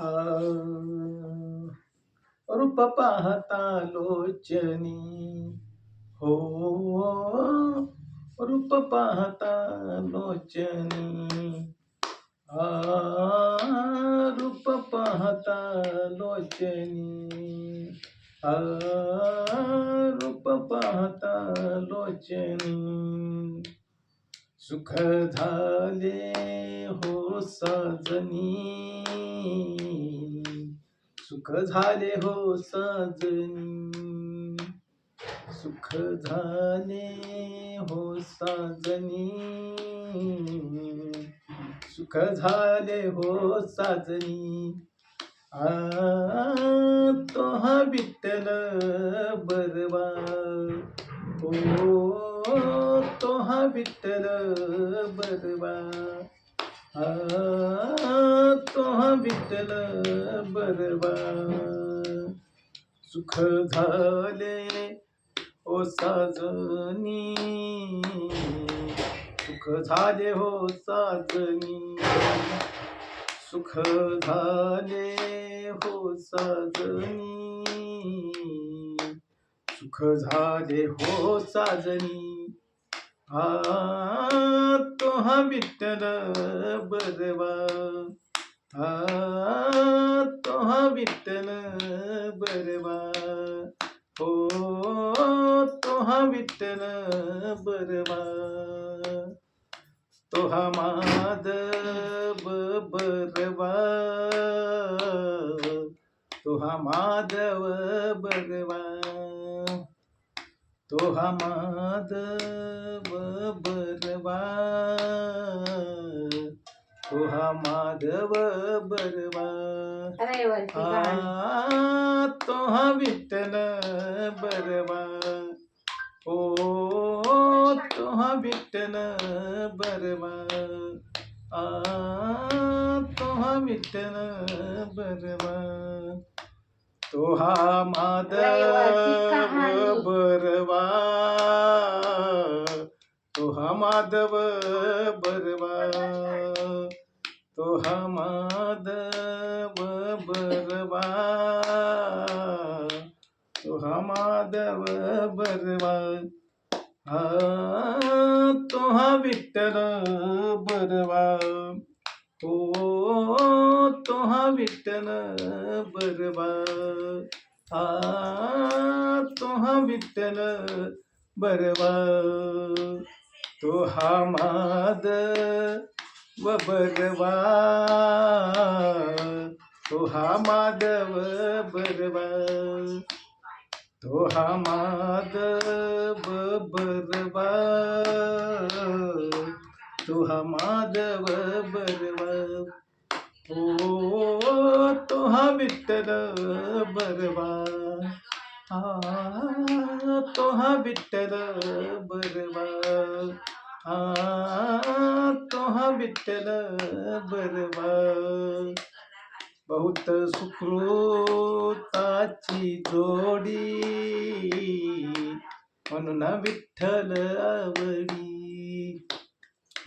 आ रूप पाहता लोचनी. हो रूप पाहता लोचनी. आ रूप पाहता लोचनी. आ रूप पाहता लोचनी. सुख झाले हो सजनी. सुख झाले हो सजनी. सुख झाले हो साजनी. सुख झाले हो साजनी. आ तो हा बरवा. ओ तो हा विठ्ठल बरवा. आ तो हा विठ्ठल बरवा. सुख झाले ओ साजनी. सुख झाले हो साजनी. सुख झाले हो साजनी. सुख झाले हो साजनी. आ तो हा विठ्ठल बरवा आ तो हा विठ्ठल बरवा हो तो हा विठ्ठल बरवा तो हा माधव बरवा तो हा माधव बरवा तो हा माधव बरवा. तो हा माधव बरवा. आ तो हा विठ्ठल बरवा. ओ तो हा विठ्ठल बरवा. आ तो हा विठ्ठल बरवा. तो हा माधव माधव बरवा. तो हा माधव बरवा. तो हा माधव बरवा. हा तो हा विठ्ठल बरवा. ओ तो हा विठ्ठल बरवा. हा तो हा विठ्ठल बरवा. तो हा माधव बरवा तो हा माधव बरवा तो हा माधव बरवा तो हा माधव बरवा ओ तो हा विठ्ठल बरवा आ तो हा विठ्ठल बरवा आ तो हा विठ्ठल बरवा बहुत सुकृताची जोडी म्हणून विठ्ठल आवडी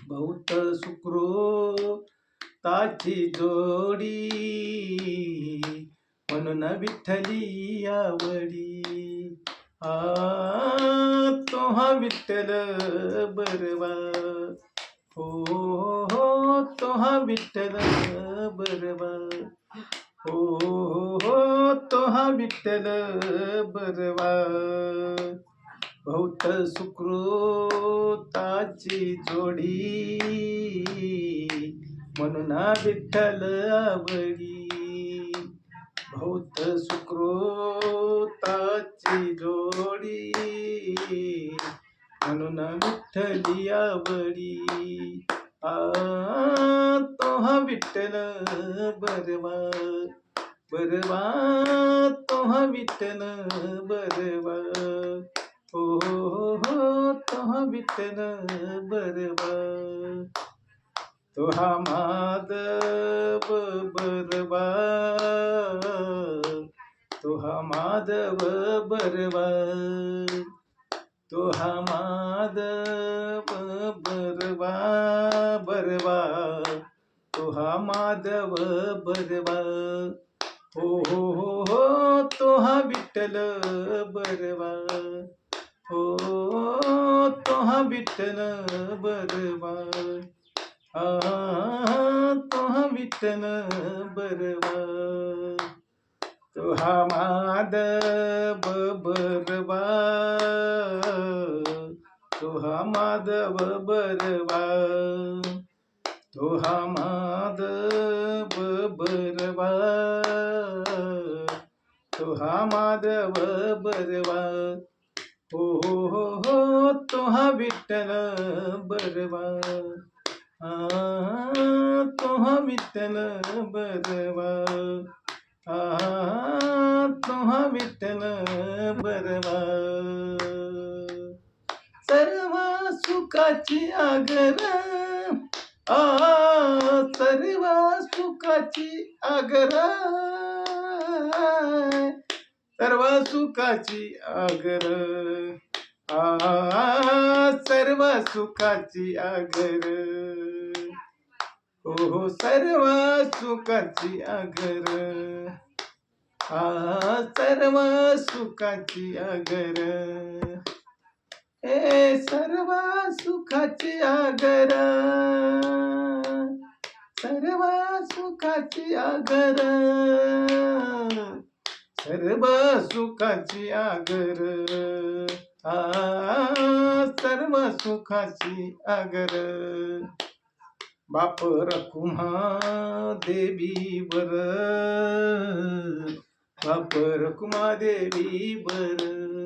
बहुत सुकृताची जोडी म्हणून विठ्ठली आवडी. आ तो हा विठ्ठल बरवा. हो हो तो हा विठ्ठल बरवा. हो हो तो हा विठ्ठल बरवा. भौत सुकृताची जोडी. म्हणून विठ्ठल आवडी. बहुत सुकृताची जोडी. म्हणून विठ्ठली आवडी. आ तो हा विठ्ठल बरवा. बरवा तो हा विठ्ठल बरवा. हो हो तो हा विठ्ठल बरवा. तो हा बरवा. तो हा माधव बरवा तो हा माधव बरवा बरवा. तो हा माधव बरवा. हो हो हो हो तो हा विठ्ठल बरवा. हो तो हा विठ्ठल बरवा. आ तो हा विठ्ठल बरवा. तो हा माधव बरवा तो हा माधव बरवा तो हा माधव बरवा तो हा माधव बरवा हो हो हो हो तुहा विठ्ठल बरवा आ विठ्ठल बरवा तो विठ्ठल बरवा. सर्व सुखाची आगर. आ सर्व सुखाची आगर. सर्व सुखाची आगर. आ सर्व सुखाची आगर. हो हो सर्व सुखाची आगर. हा सर्व सुखाची आगर. ए सर्व सुखाची आगर. सर्व सुखाची आगर. सर्व सुखाची आगर. हा सर्व सुखाची आगर. बाप रकुमा देवी बर बाप रकुमा देवी बर.